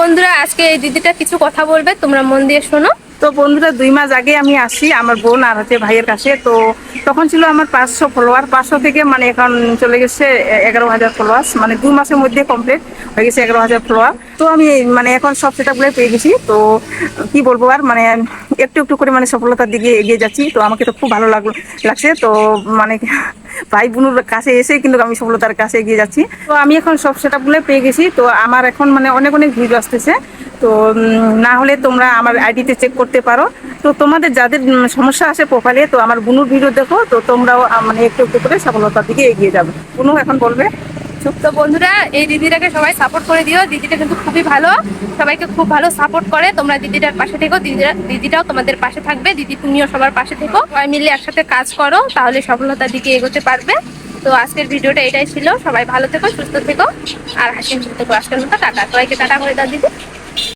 বন্ধুরা, আজকে এই দিদিটা কিছু কথা বলবে, তোমরা মন দিয়ে শোনো। তো বন্ধুরা, দুই মাস আগে আমি আসি আমার বোন আর হচ্ছে ভাইয়ের কাছে। তো তখন ছিল আমার পাঁচশো ফলোয়ার পাঁচশো থেকে মানে এখন চলে গেছে এগারো হাজার ফলোয়ার্স মানে দু মাসের মধ্যে কমপ্লিট হয়ে গেছে এগারো হাজার ফলোয়ার তো আমি মানে এখন সব সেটা গুলো পেয়ে গেছি। তো কি বলব আর মানে একটু একটু করে মানে সফলতার দিকে এগিয়ে যাচ্ছি। তো আমাকে তো খুব ভালো লাগল লাগছে। তো মানে ভাই বোনের কাছে এসে কিন্তু আমি সফলতার কাছে এগিয়ে যাচ্ছি। তো আমি এখন সব সেটগুলো পেয়ে গেছি। তো আমার এখন মানে অনেক অনেক ভিডিও আসতেছে। তো না হলে তোমরা আমার আইডিতে চেক করতে পারো। তো তোমাদের যাদের সমস্যা আছে প্রোফাইলে তো আমার বুনুর ভিডিও দেখো। তো তোমরাও মানে একটু একটু করে সফলতার দিকে এগিয়ে যাবে। বুনু এখন বলবে তো বন্ধুরা, এই দিদিটাকে সবাই সাপোর্ট করে দিও। দিদিটা কিন্তু খুবই ভালো। সবাইকে খুব ভালো সাপোর্ট করে। তোমরা দিদিটার পাশে থেকো। দিদিরা দিদিটাও তোমাদের পাশে থাকবে। দিদি, তুমিও সবার পাশে থেকো। সবাই মিলে একসাথে কাজ করো, তাহলে সফলতার দিকে এগোতে পারবে। তো আজকের ভিডিওটা এটাই ছিল। সবাই ভালো থেকো, সুস্থ থেকো। আর হাসি থেকো। আজকের মতো টাটা। সবাইকে টাটা করে দাও, দিদি।